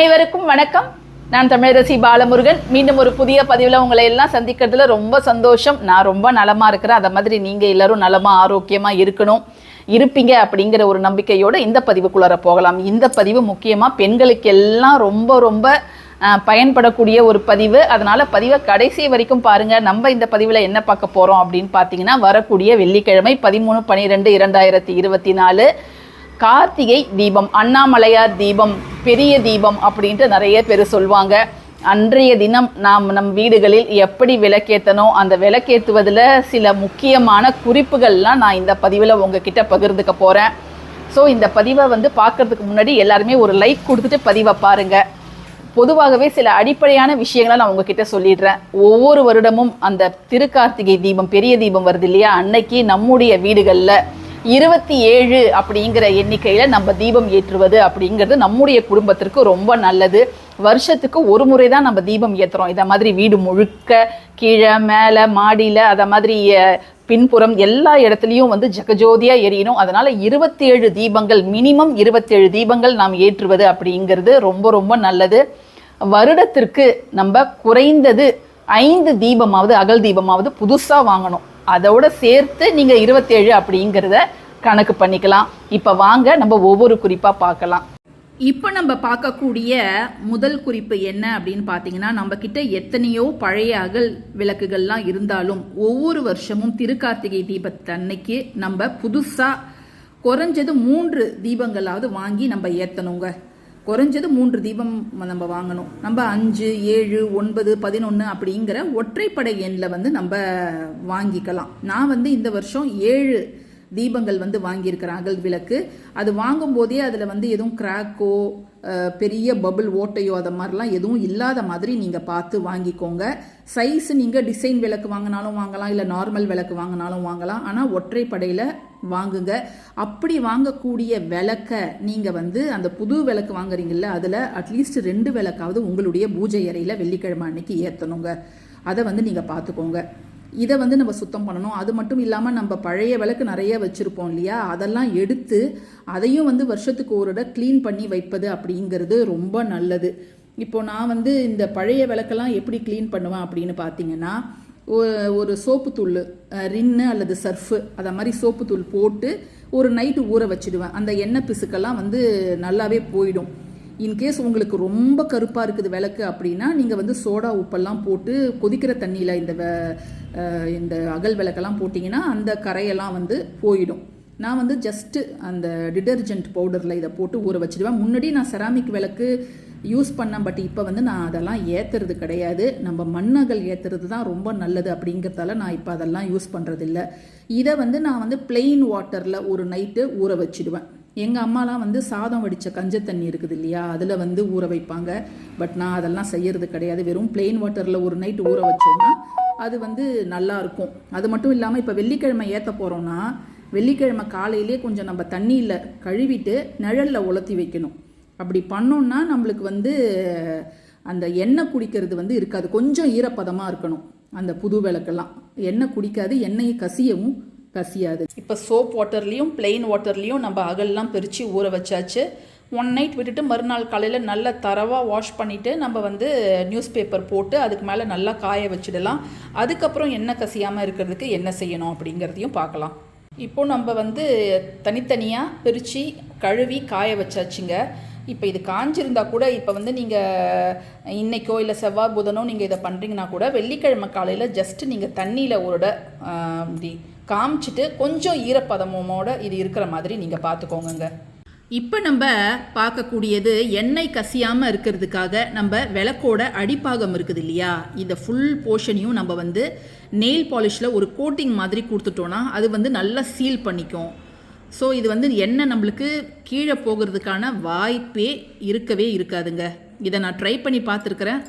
அனைவருக்கும் வணக்கம். நான் தமிழரசி பாலமுருகன். மீண்டும் ஒரு புதிய பதிவில் உங்களை எல்லாம் சந்திக்கிறதுல ரொம்ப சந்தோஷம். நான் ரொம்ப நலமா இருக்கிறேன். அதை மாதிரி நீங்க எல்லாரும் நலமா ஆரோக்கியமா இருக்கணும் இருப்பீங்க அப்படிங்கிற ஒரு நம்பிக்கையோடு இந்த பதிவுக்குள்ளார போகலாம். இந்த பதிவு முக்கியமாக பெண்களுக்கு எல்லாம் ரொம்ப ரொம்ப பயன்படக்கூடிய ஒரு பதிவு. அதனால் பதிவை கடைசி வரைக்கும் பாருங்கள் நம்ம இந்த பதிவில் என்ன பார்க்க போகிறோம் அப்படின்னு பார்த்தீங்கன்னா வரக்கூடிய வெள்ளிக்கிழமை பதிமூணு பன்னிரெண்டு இரண்டாயிரத்தி இருபத்தி நாலு கார்த்திகை தீபம் அண்ணாமலையார் தீபம் பெரிய தீபம் அப்படின்ட்டு நிறைய பேர் சொல்லுவாங்க அன்றைய தினம் நாம் நம் வீடுகளில் எப்படி விளக்கேற்றணும் அந்த விளக்கேற்றுவதில் சில முக்கியமான குறிப்புகள்லாம் நான் இந்த பதிவில் உங்ககிட்ட பகிர்ந்துக்க போகிறேன் ஸோ இந்த பதிவை வந்து பார்க்கறதுக்கு முன்னாடி எல்லாருமே ஒரு லைக் கொடுத்துட்டு பதிவை பாருங்கள் பொதுவாகவே சில அடிப்படையான விஷயங்களை நான் உங்ககிட்ட சொல்லிடுறேன். ஒவ்வொரு வருடமும் அந்த திருக்கார்த்திகை தீபம் பெரிய தீபம் வருது இல்லையா? அன்னைக்கு நம்முடைய வீடுகளில் இருபத்தி ஏழு அப்படிங்கிற எண்ணிக்கையில் நம்ம தீபம் ஏற்றுவது அப்படிங்கிறது நம்முடைய குடும்பத்திற்கு ரொம்ப நல்லது. வருஷத்துக்கு ஒரு முறை தான் நம்ம தீபம் ஏற்றுறோம் இதை மாதிரி வீடு முழுக்க கீழே மேலே மாடியில் அதை மாதிரி பின்புறம் எல்லா இடத்துலையும் வந்து ஜெகஜோதியாக எரியணும். அதனால் இருபத்தி ஏழு தீபங்கள் மினிமம் இருபத்தேழு தீபங்கள் நாம் ஏற்றுவது அப்படிங்கிறது ரொம்ப ரொம்ப நல்லது. வருடத்திற்கு நம்ம குறைந்தது ஐந்து தீபமாவது அகல் தீபமாவது புதுசாக வாங்கணும். அதோட சேர்த்து நீங்கள் இருபத்தேழு அப்படிங்கிறத கணக்கு பண்ணிக்கலாம். இப்போ வாங்க நம்ம ஒவ்வொரு குறிப்பாக பார்க்கலாம். இப்போ நம்ம பார்க்கக்கூடிய முதல் குறிப்பு என்ன அப்படின்னு பார்த்தீங்கன்னா நம்ம எத்தனையோ பழைய அகல் விளக்குகள்லாம் இருந்தாலும் ஒவ்வொரு வருஷமும் திருக்கார்த்திகை தீபத்தன்னைக்கு நம்ம புதுசாக குறைஞ்சது மூன்று தீபங்களாவது வாங்கி நம்ம ஏற்றணுங்க குறைஞ்சது மூன்று தீபம் நம்ம வாங்கணும். நம்ம அஞ்சு ஏழு ஒன்பது பதினொன்று அப்படிங்கிற ஒற்றைப்படை எண்ணில் வந்து நம்ம வாங்கிக்கலாம். நான் வந்து இந்த வருஷம் ஏழு தீபங்கள் வந்து வாங்கியிருக்கிறேன் அகல் விளக்கு. அது வாங்கும்போதே அதில் வந்து எதுவும் கிராக்கோ பெரிய பபிள் ஓட்டையோ அதை மாதிரிலாம் எதுவும் இல்லாத மாதிரி நீங்கள் பார்த்து வாங்கிக்கோங்க. சைஸ் நீங்கள் டிசைன் விளக்கு வாங்கினாலும் வாங்கலாம் இல்லை நார்மல் விளக்கு வாங்கினாலும் வாங்கலாம். ஆனால் ஒற்றைப்படையில் வாங்குங்க. அப்படி வாங்கக்கூடிய விளக்கை நீங்கள் வந்து அந்த புது விளக்கு வாங்குறீங்கல்ல அதில் அட்லீஸ்ட் ரெண்டு விளக்காவது உங்களுடைய பூஜை அறையில் வெள்ளிக்கிழமை அன்னைக்கு ஏற்றணுங்க அதை வந்து நீங்கள் பார்த்துக்கோங்க. இதை வந்து நம்ம சுத்தம் பண்ணணும். அது மட்டும் இல்லாமல் நம்ம பழைய விளக்கு நிறைய வச்சுருப்போம் இல்லையா? அதெல்லாம் எடுத்து அதையும் வந்து வருஷத்துக்கு ஒரு இடம் க்ளீன் பண்ணி வைப்பது அப்படிங்கிறது ரொம்ப நல்லது. இப்போ நான் வந்து இந்த பழைய விளக்கெல்லாம் எப்படி க்ளீன் பண்ணுவேன் அப்படின்னு பார்த்தீங்கன்னா ஒரு சோப்பு தூள் ரின்னு அல்லது சர்ஃபு அதை மாதிரி சோப்பு தூள் போட்டு ஒரு நைட்டு ஊற வச்சிடுவேன். அந்த எண்ணெய் பிசுக்கெல்லாம் வந்து நல்லாவே போயிடும். இன்கேஸ் உங்களுக்கு ரொம்ப கருப்பாக இருக்குது விளக்கு அப்படின்னா நீங்கள் வந்து சோடா உப்பெல்லாம் போட்டு கொதிக்கிற தண்ணியில் இந்த இந்த அகல் விளக்கெல்லாம் போட்டிங்கன்னா அந்த கரையெல்லாம் வந்து போயிடும். நான் வந்து ஜஸ்ட்டு அந்த டிடர்ஜென்ட் பவுடரில் இதை போட்டு ஊற வச்சிடுவேன். முன்னாடி நான் செராமிக் விளக்கு யூஸ் பண்ணேன் பட் இப்போ வந்து நான் அதெல்லாம் ஏற்றுறது கிடையாது. நம்ம மண்ணகல் ஏற்றுறது தான் ரொம்ப நல்லது அப்படிங்கிறதால நான் இப்போ அதெல்லாம் யூஸ் பண்ணுறதில்ல இதை வந்து நான் வந்து பிளெயின் வாட்டரில் ஒரு நைட்டு ஊற வச்சிடுவேன். எங்கள் அம்மாலாம் வந்து சாதம் வடித்த கஞ்ச தண்ணி இருக்குது இல்லையா? அதில் வந்து ஊற வைப்பாங்க. பட் நான் அதெல்லாம் செய்யறது கிடையாது. வெறும் பிளெயின் வாட்டரில் ஒரு நைட் ஊற வச்சோம்னா அது வந்து நல்லா இருக்கும் அது மட்டும் இல்லாமல் இப்போ வெள்ளிக்கிழமை ஏற்ற போகிறோன்னா வெள்ளிக்கிழமை காலையிலே கொஞ்சம் நம்ம தண்ணியில் கழுவிட்டு நிழலில் உலர்த்தி வைக்கணும். அப்படி பண்ணோம்னா நம்மளுக்கு வந்து அந்த எண்ணெய் குடிக்கிறது வந்து இருக்காது. கொஞ்சம் ஈரப்பதமாக இருக்கணும். அந்த புது விளக்கெல்லாம். எண்ணெய் குடிக்காது. எண்ணெயை கசியவும் கசியாது. இப்போ சோப் வாட்டர்லேயும் பிளெயின் வாட்டர்லேயும் நம்ம அகல்லாம் பிரித்து ஊற வச்சாச்சு. ஒன் நைட் விட்டுட்டு மறுநாள் காலையில் நல்லா தரவாக வாஷ் பண்ணிவிட்டு நம்ம வந்து நியூஸ் பேப்பர் போட்டு அதுக்கு மேலே நல்லா காய வச்சிடலாம். அதுக்கப்புறம் எண்ணெய் கசியாமல் இருக்கிறதுக்கு என்ன செய்யணும் அப்படிங்கிறதையும் பார்க்கலாம். இப்போது நம்ம வந்து தனித்தனியாக பிரித்து கழுவி காய வச்சாச்சுங்க. இப்போ இது காஞ்சிருந்தா கூட இப்போ வந்து நீங்கள் இன்றைக்கோ இல்லை செவ்வாய் புதனோ நீங்கள் இதை பண்ணுறீங்கன்னா கூட வெள்ளிக்கிழமை காலையில் ஜஸ்ட்டு நீங்கள் தண்ணியில் ஒரு காமிச்சிட்டு கொஞ்சம் ஈரப்பதமோட இது இருக்கிற மாதிரி நீங்கள் பார்த்துக்கோங்கங்க இப்போ நம்ம பார்க்கக்கூடியது எண்ணெய் கசியாமல் இருக்கிறதுக்காக நம்ம விளக்கோட அடிப்பாகம் இருக்குது இல்லையா? இந்த ஃபுல் போர்ஷனையும் நம்ம வந்து நெயில் பாலிஷில் ஒரு கோட்டிங் மாதிரி கொடுத்துட்டோன்னா அது வந்து நல்லா சீல் பண்ணிக்கும். ஸோ இது வந்து எண்ணெய் நம்மளுக்கு கீழே போகிறதுக்கான வாய்ப்பே இருக்கவே இருக்காதுங்க. இதை நான் ட்ரை பண்ணி பார்த்துருக்குறேன்.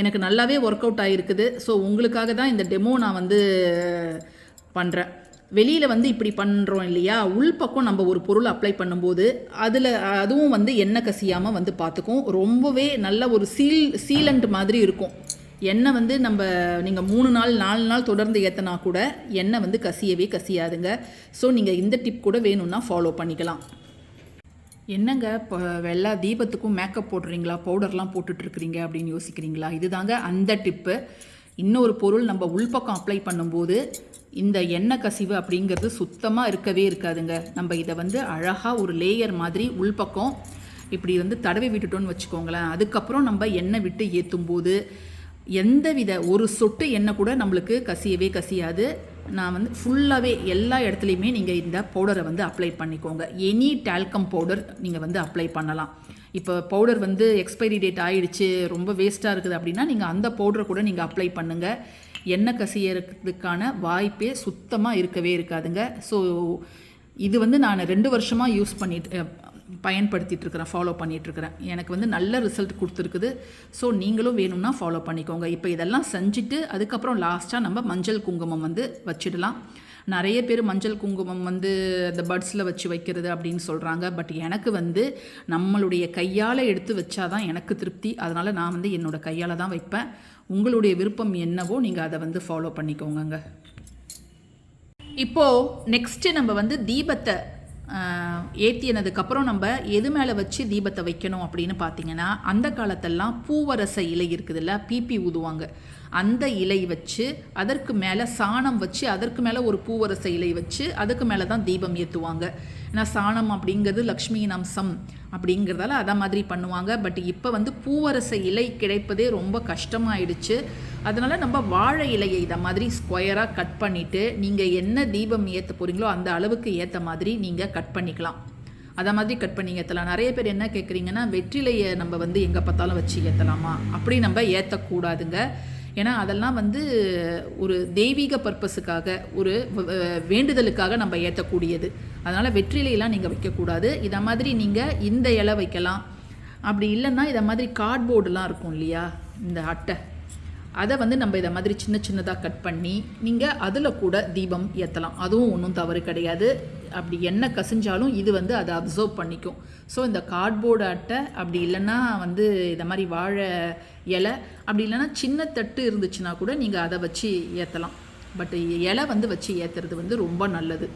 எனக்கு நல்லாவே ஒர்க் அவுட் ஆகிருக்குது ஸோ உங்களுக்காக தான் இந்த டெமோ நான் வந்து பண்ணுறேன் வெளியில் வந்து இப்படி பண்ணுறோம் இல்லையா? உள்பக்கம் நம்ம ஒரு பொருள் அப்ளை பண்ணும்போது அதில் அதுவும் வந்து எண்ணெய் கசியாமல் வந்து பார்த்துக்கும். ரொம்பவே நல்ல ஒரு சீல் சீலண்ட் மாதிரி இருக்கும். எண்ணெய் வந்து நம்ம நீங்கள் மூணு நாள் நாலு நாள் தொடர்ந்து ஏற்றினா கூட எண்ணெய் வந்து கசியவே கசியாதுங்க. ஸோ நீங்கள் இந்த டிப் கூட வேணும்னா ஃபாலோ பண்ணிக்கலாம். என்னங்க இப்போ எல்லா தீபத்துக்கும் மேக்கப் போடுறீங்களா? பவுடர்லாம் போட்டுட்ருக்குறீங்க அப்படின்னு யோசிக்கிறீங்களா? இதுதாங்க அந்த டிப்பு இன்னொரு பொருள் நம்ம உள்பக்கம் அப்ளை பண்ணும்போது இந்த எண்ணெய் கசிவு அப்படிங்கிறது சுத்தமாக இருக்கவே இருக்காதுங்க. நம்ம இதை வந்து அழகாக ஒரு லேயர் மாதிரி உள்பக்கம் இப்படி வந்து தடவி விட்டுட்டோன்னு வச்சுக்கோங்களேன். அதுக்கப்புறம் நம்ம எண்ணெய் விட்டு ஏற்றும் போது எந்த வித ஒரு சொட்டு எண்ணெய் கூட நம்மளுக்கு கசியவே கசியாது. நான் வந்து ஃபுல்லாகவே எல்லா இடத்துலையுமே நீங்கள் இந்த பவுடரை வந்து அப்ளை பண்ணிக்கோங்க. எனி டால்கம் பவுடர் நீங்கள் வந்து அப்ளை பண்ணலாம். இப்போ பவுடர் வந்து எக்ஸ்பைரி டேட் ஆகிடுச்சு ரொம்ப வேஸ்ட்டாக இருக்குது அப்படின்னா நீங்கள் அந்த பவுடரை கூட நீங்கள் அப்ளை பண்ணுங்கள் எண்ணெய் கசியறதுக்கான வாய்ப்பே சுத்தமாக இருக்கவே இருக்காதுங்க. ஸோ இது வந்து நான் ரெண்டு வருஷமாக யூஸ் பண்ணிட்டு பயன்படுத்திட்டு இருக்கிறேன் ஃபாலோ பண்ணிகிட்ருக்கிறேன் எனக்கு வந்து நல்ல ரிசல்ட் கொடுத்துருக்குது. ஸோ நீங்களும் வேணும்னா ஃபாலோ பண்ணிக்கோங்க. இப்போ இதெல்லாம் செஞ்சுட்டு அதுக்கப்புறம் லாஸ்ட்டாக நம்ம மஞ்சள் குங்குமம் வந்து வச்சிடலாம். நிறைய பேர் மஞ்சள் குங்குமம் வந்து அந்த பட்ஸில் வச்சு வைக்கிறது அப்படின்னு சொல்கிறாங்க பட் எனக்கு வந்து நம்மளுடைய கையால் எடுத்து வச்சாதான் எனக்கு திருப்தி. அதனால் நான் வந்து என்னோடய கையால் தான் வைப்பேன். உங்களுடைய விருப்பம் என்னவோ நீங்கள் அதை வந்து ஃபாலோ பண்ணிக்கோங்கங்க. இப்போது நெக்ஸ்ட்டு நம்ம வந்து தீபத்தை ஏற்றினதுக்கப்புறம் நம்ம எது மேலே வச்சு தீபத்தை வைக்கணும் அப்படின்னு பார்த்தீங்கன்னா அந்த காலத்தெல்லாம் பூவரச இலை இருக்குதுல்ல பிபி ஊதுவாங்க. அந்த இலை வச்சு அதற்கு மேலே சாணம் வச்சு அதற்கு மேலே ஒரு பூவரச இலை வச்சு அதுக்கு மேலே தான் தீபம் ஏற்றுவாங்க ஏன்னா சாணம் அப்படிங்கிறது லக்ஷ்மியின் அம்சம் அப்படிங்கிறதால அதை மாதிரி பண்ணுவாங்க. பட் இப்போ வந்து பூவரச இலை கிடைப்பதே ரொம்ப கஷ்டமாயிடுச்சு. அதனால் நம்ம வாழை இலையை இதை மாதிரி ஸ்கொயராக கட் பண்ணிவிட்டு நீங்கள் என்ன தீபம் ஏற்ற போகிறீங்களோ அந்த அளவுக்கு ஏற்ற மாதிரி நீங்கள் கட் பண்ணிக்கலாம். அதை மாதிரி கட் பண்ணி ஏற்றலாம் நிறைய பேர் என்ன கேட்குறீங்கன்னா வெற்றிலையை நம்ம வந்து எங்கே பார்த்தாலும் வச்சு ஏற்றலாமா அப்படி நம்ம ஏற்றக்கூடாதுங்க ஏன்னா அதெல்லாம் வந்து ஒரு தெய்வீக பர்பஸுக்காக ஒரு வேண்டுதலுக்காக நம்ம ஏற்றக்கூடியது அதனால் வெற்றிலையெல்லாம் நீங்கள் வைக்கக்கூடாது. இதை மாதிரி நீங்கள் இந்த இலை வைக்கலாம். அப்படி இல்லைன்னா இதை மாதிரி கார்ட்போர்டுலாம் இருக்கும் இல்லையா? இந்த அட்டை. அதை வந்து நம்ம இதை மாதிரி சின்ன சின்னதாக கட் பண்ணி நீங்கள் அதில் கூட தீபம் ஏற்றலாம் அதுவும் ஒன்றும் தவறு கிடையாது. அப்படி என்ன கசிஞ்சாலும் இது வந்து அதை அப்சர்வ் பண்ணிக்கும். ஸோ இந்த கார்ட்போர்டு அட்டை அப்படி இல்லைன்னா வந்து இதை மாதிரி வாழை இலை அப்படி இல்லைன்னா சின்ன தட்டு இருந்துச்சுன்னா கூட நீங்கள் அதை வச்சு ஏற்றலாம் பட் இலை வந்து வச்சு ஏற்றுறது வந்து ரொம்ப நல்லது.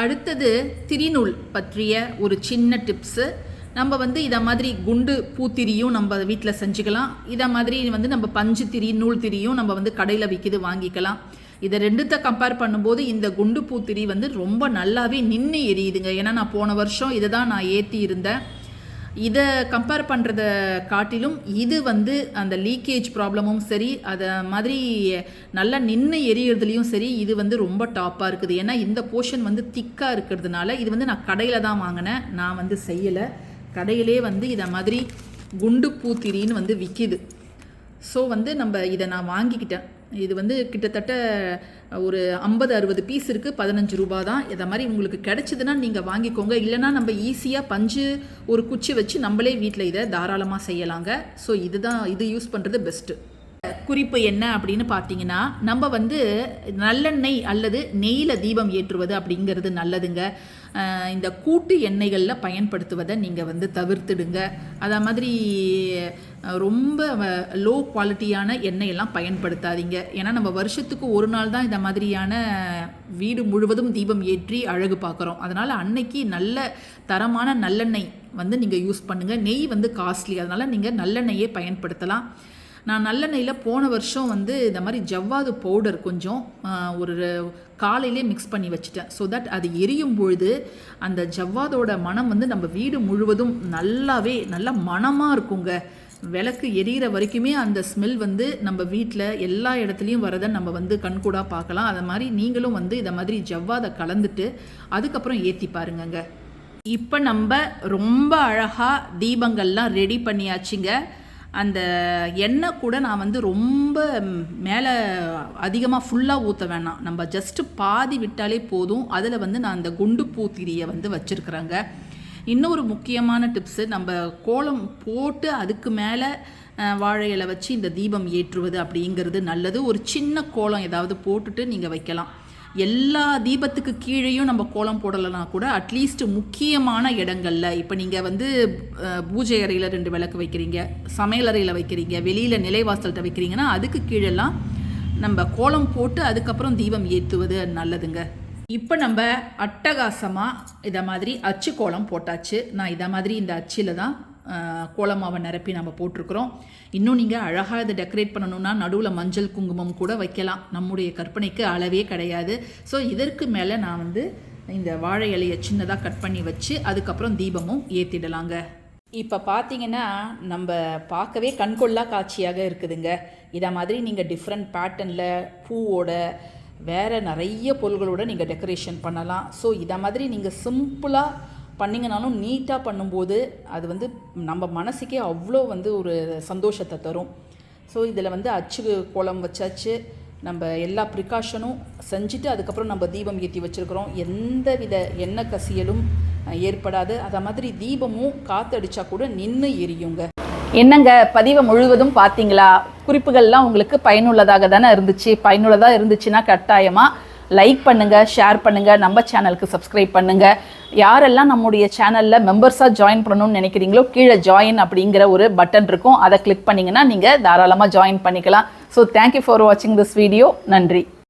அடுத்தது திரிநூல் பற்றிய ஒரு சின்ன டிப்ஸு நம்ம வந்து இதை மாதிரி குண்டு பூத்திரியும் நம்ம வீட்டில் செஞ்சுக்கலாம். இதை மாதிரி வந்து நம்ம பஞ்சு திரி நூல் திரியும் நம்ம வந்து கடையில் விற்கிது வாங்கிக்கலாம். இதை ரெண்டுத்த கம்பேர் பண்ணும்போது இந்த குண்டு பூத்திரி வந்து ரொம்ப நல்லாவே நின்று எரியுதுங்க. ஏன்னா நான் போன வருஷம் இதை தான் நான் ஏற்றி இருந்தேன். இதை கம்பேர் பண்ணுறத காட்டிலும் இது வந்து அந்த லீக்கேஜ் ப்ராப்ளமும் சரி அதை மாதிரி நல்லா நின்று எரியறதுலேயும் சரி இது வந்து ரொம்ப டாப்பாக இருக்குது. ஏன்னா இந்த போர்ஷன் வந்து திக்காக இருக்கிறதுனால இது வந்து நான் கடையில் தான் வாங்கினேன். நான் வந்து செய்யலை. கடையிலே வந்து இதை மாதிரி குண்டு பூத்திரின்னு வந்து விற்கிது ஸோ வந்து நம்ம இதை நான் வாங்கிக்கிட்டேன். இது வந்து கிட்டத்தட்ட ஒரு ஐம்பது அறுபது பீஸ் இருக்குது பதினஞ்சு ரூபா தான். இதை மாதிரி உங்களுக்கு கிடச்சிதுன்னா நீங்கள் வாங்கிக்கோங்க. இல்லைனா நம்ம ஈஸியாக பஞ்சு ஒரு குச்சி வச்சு நம்மளே வீட்டில் இதை தாராளமாக செய்யலாங்க. ஸோ இதுதான் இது யூஸ் பண்ணுறது பெஸ்ட்டு குறிப்பு என்ன அப்படின்னு பார்த்தீங்கன்னா நம்ம வந்து நல்லெண்ணெய் அல்லது நெய்யில் தீபம் ஏற்றுவது அப்படிங்கிறது நல்லதுங்க. இந்த கூட்டு எண்ணெய்களில் பயன்படுத்துவதை நீங்கள் வந்து தவிர்த்துடுங்க. அதை மாதிரி ரொம்ப லோ குவாலிட்டியான எண்ணெய் எல்லாம் பயன்படுத்தாதீங்க. ஏன்னா நம்ம வருஷத்துக்கு ஒரு நாள் தான் இந்த மாதிரியான வீடு முழுவதும் தீபம் ஏற்றி அழகு பார்க்குறோம். அதனால் அன்னைக்கு நல்ல தரமான நல்லெண்ணெய் வந்து நீங்கள் யூஸ் பண்ணுங்கள் நெய் வந்து காஸ்ட்லி அதனால் நீங்கள் நல்லெண்ணெயே பயன்படுத்தலாம். நான் நல்லெண்ணெயில் போன வருஷம் வந்து இந்த மாதிரி ஜவ்வாது பவுடர் கொஞ்சம் ஒரு காலையிலே மிக்ஸ் பண்ணி வச்சுட்டேன். ஸோ தட் அது எரியும் பொழுது அந்த ஜவ்வாதோட மனம் வந்து நம்ம வீடு முழுவதும் நல்லாவே நல்ல மனமாக இருக்குங்க. விளக்கு எரியிற வரைக்குமே அந்த ஸ்மெல் வந்து நம்ம வீட்டில் எல்லா இடத்துலையும் வரதை நம்ம வந்து கண்கூடாக பார்க்கலாம். அதை மாதிரி நீங்களும் வந்து இதை மாதிரி ஜவ்வாதை கலந்துட்டு அதுக்கப்புறம் ஏற்றி பாருங்கங்க. இப்போ நம்ம ரொம்ப அழகாக தீபங்கள்லாம் ரெடி பண்ணியாச்சுங்க. அந்த எண்ணெய் கூட நான் வந்து ரொம்ப மேலே அதிகமாக ஃபுல்லாக ஊற்ற வேணாம். நம்ம ஜஸ்ட்டு பாதி விட்டாலே போதும். அதில் வந்து நான் அந்த குண்டு பூத்திரியை வந்து வச்சுருக்குறேங்க. இன்னொரு முக்கியமான டிப்ஸு நம்ம கோலம் போட்டு அதுக்கு மேலே வாழை இலை வச்சு இந்த தீபம் ஏற்றுவது அப்படிங்கிறது நல்லது. ஒரு சின்ன கோலம் ஏதாவது போட்டுட்டு நீங்கள் வைக்கலாம். எல்லா தீபத்துக்கு கீழேயும் நம்ம கோலம் போடலைனா கூட அட்லீஸ்ட் முக்கியமான இடங்களில் இப்போ நீங்கள் வந்து பூஜை அறையில் ரெண்டு விளக்கு வைக்கிறீங்க சமையல் அறையில் வைக்கிறீங்க வெளியில் நிலைவாசல்கிட்ட வைக்கிறீங்கன்னா அதுக்கு கீழெல்லாம் நம்ம கோலம் போட்டு அதுக்கப்புறம் தீபம் ஏற்றுவது நல்லதுங்க. இப்போ நம்ம அட்டகாசமாக இதை மாதிரி அச்சு கோலம் போட்டாச்சு. நான் இதை மாதிரி இந்த அச்சில் தான் கோலமாவை நிரப்பி நம்ம போட்டிருக்கிறோம். இன்னும் நீங்கள் அழகாக இதை டெக்கரேட் பண்ணணும்னா நடுவில் மஞ்சள் குங்குமம் கூட வைக்கலாம். நம்முடைய கற்பனைக்கு அளவே கிடையாது. ஸோ இதற்கு மேலே நான் வந்து இந்த வாழை இலையை சின்னதாக கட் பண்ணி வச்சு அதுக்கப்புறம் தீபமும் ஏற்றிடலாங்க இப்போ பார்த்தீங்கன்னா நம்ம பார்க்கவே கண்கொள்ளா காட்சியாக இருக்குதுங்க. இதை மாதிரி நீங்கள் டிஃப்ரெண்ட் பேட்டர்னில் பூவோட வேறு நிறைய பொருள்களோடு நீங்கள் டெக்கரேஷன் பண்ணலாம். ஸோ இதை மாதிரி நீங்கள் சிம்பிளாக பண்ணிங்கனாலும் நீட்டாக பண்ணும்போது அது வந்து நம்ம மனசுக்கே அவ்வளோ வந்து ஒரு சந்தோஷத்தை தரும். ஸோ இதில் வந்து அச்சு கோலம் வச்சாச்சு. நம்ம எல்லா ப்ரிகாஷனும் செஞ்சுட்டு அதுக்கப்புறம் நம்ம தீபம் ஏற்றி வச்சுருக்கிறோம். எந்த வித எண்ணெய் கசியலும் ஏற்படாது. அதை மாதிரி தீபமும் காற்றடிச்சா கூட நின்று எரியுங்க. என்னங்க பதிவை முழுவதும் பார்த்தீங்களா? குறிப்புகள்லாம் உங்களுக்கு பயனுள்ளதாக தானே இருந்துச்சு. பயனுள்ளதாக இருந்துச்சுன்னா கட்டாயமாக லைக் பண்ணுங்கள் ஷேர் பண்ணுங்கள் நம்ம சேனலுக்கு சப்ஸ்கிரைப் பண்ணுங்கள் யாரெல்லாம் நம்முடைய சேனலில் மெம்பர்ஸாக ஜாயின் பண்ணணும்னு நினைக்கிறீங்களோ கீழே ஜாயின் அப்படிங்கிற ஒரு பட்டன் இருக்கும். அதை கிளிக் பண்ணீங்கன்னா நீங்கள் தாராளமாக ஜாயின் பண்ணிக்கலாம். ஸோ தேங்க்யூ ஃபார் வாட்சிங் திஸ் வீடியோ நன்றி.